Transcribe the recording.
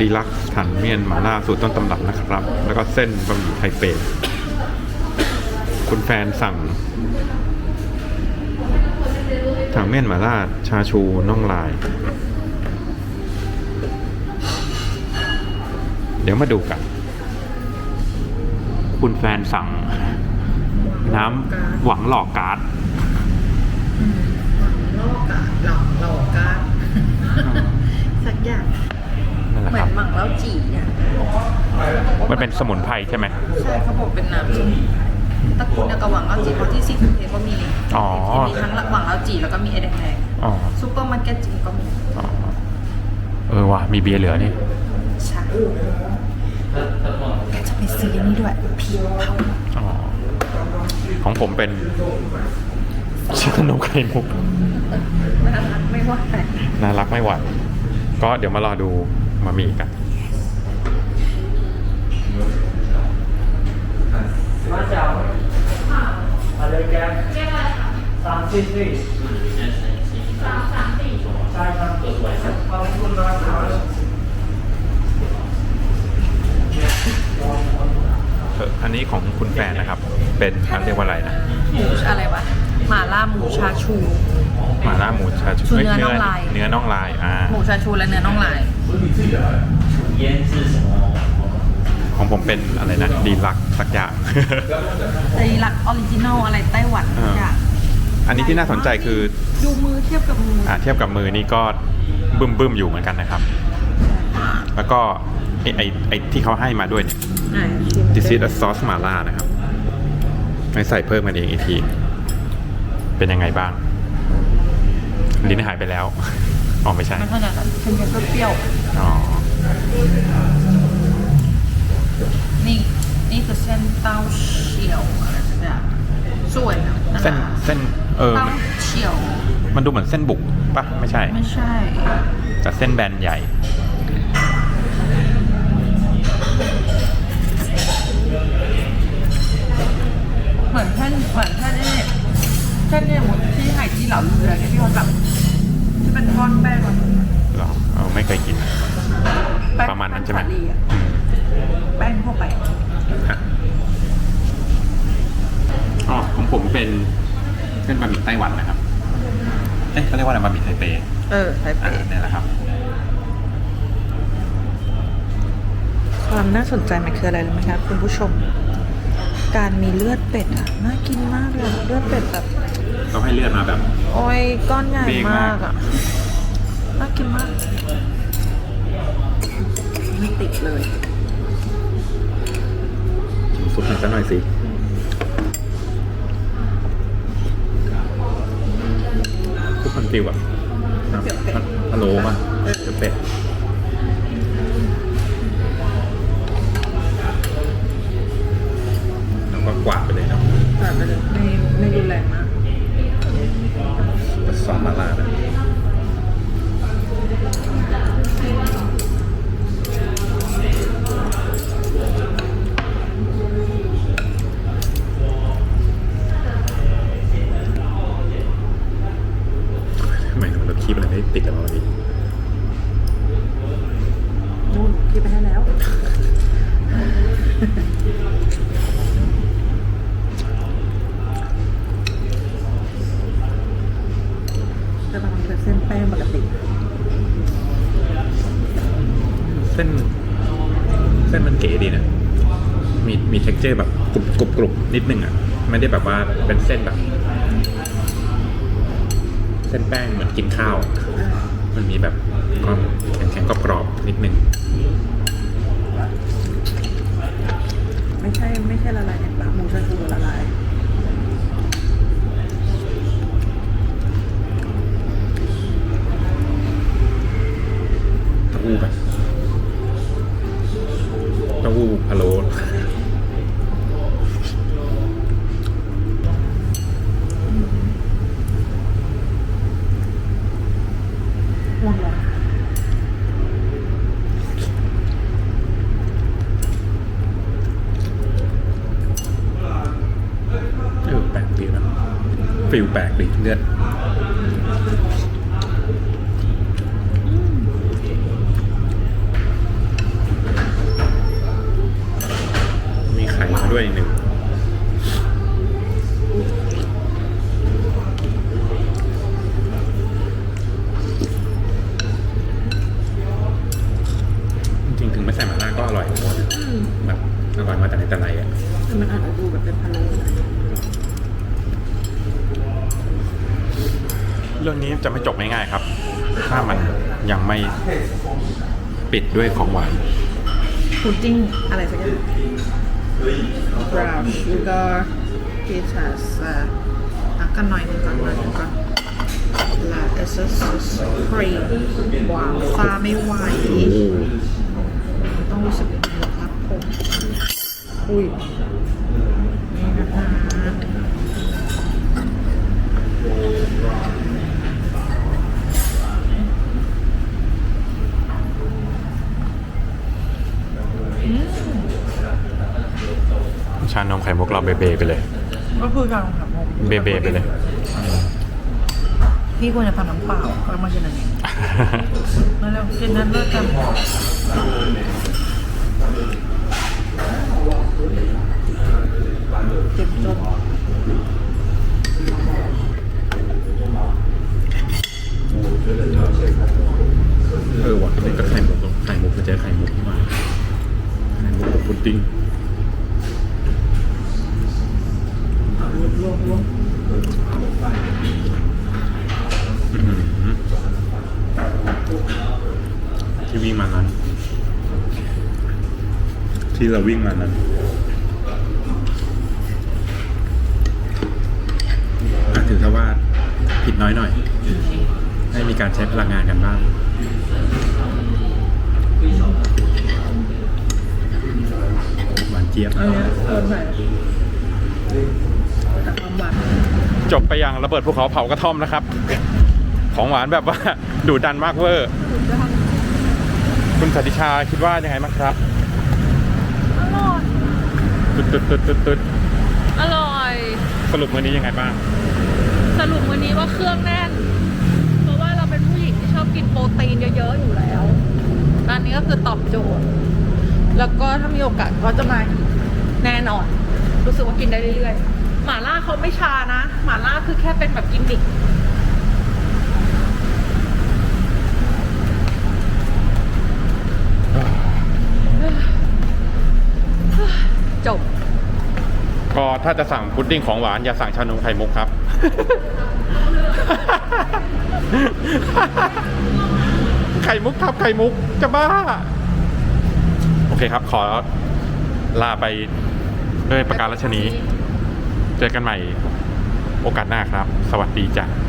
ดีลักถันเมียนหมาล่าสูตรต้นตำรับนะครับ แล้วก็เส้นบะหมี่ไทเปคุณแฟนสั่งถังเมียนหมาล่าชาชูน่องลาย เดี๋ยวมาดูกัน คุณแฟนสั่ง น้ำหวังหลอกการ์ดลอกกาหลอกหลอกาสักอย่าง นั่นแหละ เหมื ค อ รั น บ หมังเล้าจี่เนี่ย มัน เป็นสมุนไพรใช่ไหมใช่เขาบอกเป็นน้ำสมุนไพรตระกูลเดียวกับหวังเล้าจี่เพราะที่ซีฟู้ดเทก็มีอ๋อมีทั้งหวังเล้าจี่แล้วก็มีไอแดงอ๋อๆซุปเปอร์มาร์เก็ตจีก็มีอ๋อเออว่ะมีเบียร์เหลือนี่ใช่ก็จะไปซื้อนี่ด้วยผีเผาอ๋อของผมเป็นชานมไข่มุก น่ารักไม่ว่าแต่ น่ารักไม่ไหวก็เดี๋ยวมารอดูมามีกัน มาจากอะไรแกสามสี่สี่สามสามสี่ใช่ครับขอบคุณมากครับ เอออันนี้ของคุณแฟนนะครับ เป็นเขาเรียกว่าอะไรนะ หมูอะไรวะหม่าล่าหมูชาชู หมาล่าหมูชาชู คือเนื้อน่องลาย เนื้อน่องลาย อ่า หมูชาชูและเนื้อน่องลาย 腌制什么？ ของผมเป็นอะไรนะดีลักสักอย่างไอ้ลักออริจินอลอะไรไต้หวันอ่าอย่างอันนี้ที่น่าสนใจคือดูมือเทียบกับมืออ่าเทียบกับมือนี่ก็บึ้มบึ้มๆอยู่เหมือนกันนะครับ แล้วก็ไอไอไอที่เขาให้มาด้วยเนี่ย ไหนชิม This is a sauce มาล่านะครับไม่ใส่เพิ่มกันเองอีกที เป็นยังไงบ้าง ลิ้นหายไปแล้ว อ๋อไม่ใช่ มันขนาดนั้นเค็มๆเปรี้ยวอ๋อๆ นี่นี่คือเส้นเต้าเฉียวอะไรสักอย่างสวยนะเส้นเส้นเออเต้ามันเฉียว มันดูเหมือนเส้นบุกปะไม่ใช่ ไม่ใช่ แต่เส้นแบนใหญ่ เหมือนเส้นเหมือนเส้นนี่เส้นเนี่ยหมดที่ไหที่เหลาเรือเนี่ยที่เขาแบบที่เป็นทอดแป้งอะหรอเออไม่เคยกินแป้งประมาณนั้นใช่ไหม แป้งสาลีอะแป้งทั่วไปอะอ๋อของผมเป็นเส้นบะหมี่ไต้หวันนะครับ เอ๊ะเขาเรียกว่าอะไรบะหมี่ไทเปเออไทอ่าเปเนี่ยแหละครับความน่าสนใจมันคืออะไรรู้ไหมคะคุณผู้ชม การมีเลือดเป็ดอะน่ากินมากเลยอะเลือดเป็ดแบบเขาให้เลือดมาแบบ โอ้ยก้อนใหญ่เบงมามาก กอะน่ากินมากไม่ติดเลย สุดหน่อยสักหน่อยสิทุกคนฟิลแบบนะเดี๋ยวเป็ดพะโล้ป่ะเดี๋ยวเป็ดแล้วก็กวาดไปเลยเนาะตัดไปเลยไม่ไม่รุนแรงมากซอสมาลานะท ไปให้แล้ว จะมาทำเป็นเส้นแป้งปกติ เส้น เส้นมันเก๋ดีนะ มีมี t e x t อร์แบบกรุบกรุบกรุบนิดนึงอะ ไม่ได้แบบว่าเป็นเส้นแบบ เส้นแป้งเหมือนกินข้าว มันมีแบบ ความแข็งๆกรอบๆนิดนึงไม่ใช่ไม่ใช่ละลายในปากหมูชาชูละลาย ฟิลแปลกดิเพื่อนมีไข่มาด้วยหนึ่ง เรื่องนี้จะไม่จบง่ายๆครับ ถ้ามันยังไม่ปิดด้วยของหวานพุดดิ้งอะไรสักอย่าง brown sugar pizzas อะกันหน่อยหนึงก่อนหน่อยหนึงก่อน La s s cream หวานฟ้าไม่ไหวต้องรู้สึกอย่างนี้ครับผมอุ้ย นี่นะคะ ชานมไข่มุกเราเบเบไปเลย ก็คือการลงขับผมเบเบไปเลย พี่ควรจะทำน้ำเปล่าแล้วมากินอันนี้แล้วเรากินนั้นเลิกกันเจ็บจนเออว่ะนี่ก็ไข่มุกไข่มุกมาเจอไข่มุกที่มาไข่มุกกับพุดดิ้ง รวมรวม อื้อหือ ที่วิ่งมานั้น ที่เราวิ่งมานั้นอะถือซะว่าผิดน้อยหน่อย ให้มีการใช้พลังงานกันบ้างหวานเจี๊ยบอันนี้เติมใส่แต่ความหวานจบไปยังระเบิดภูเขาเผากระท่อมนะครับ ของหวานแบบว่า ดูดันมากเวอร์ สุดยอด คุณสติชาคิดว่ายังไงบ้างครับ อร่อย ตึ๊ดตึ๊ดตึ๊ดตึ๊ดตึ๊ดอร่อย สรุปมื้อนี้ยังไงบ้าง สรุปวันนี้ว่าเครื่องแน่น เพราะว่าเราเป็นผู้หญิงที่ชอบกินโปรตีนเยอะๆอยู่แล้วร้านนี้ก็คือตอบโจทย์ แล้วก็ถ้ามีโอกาสก็จะมาอีกแน่นอน รู้สึกว่ากินได้เรื่อยๆ หม่าล่าเขาไม่ชานะ หม่าล่าคือแค่เป็นแบบกิมมิคจบ ก็ถ้าจะสั่งพุดดิ้งของหวานอย่าสั่งชานมไข่มุกครับ ไข่มุกครับไข่มุกจะบ้า โอเคครับ ขอลาไปด้วยประการรัชนี เจอกันใหม่โอกาสหน้าครับ สวัสดีจ้ะ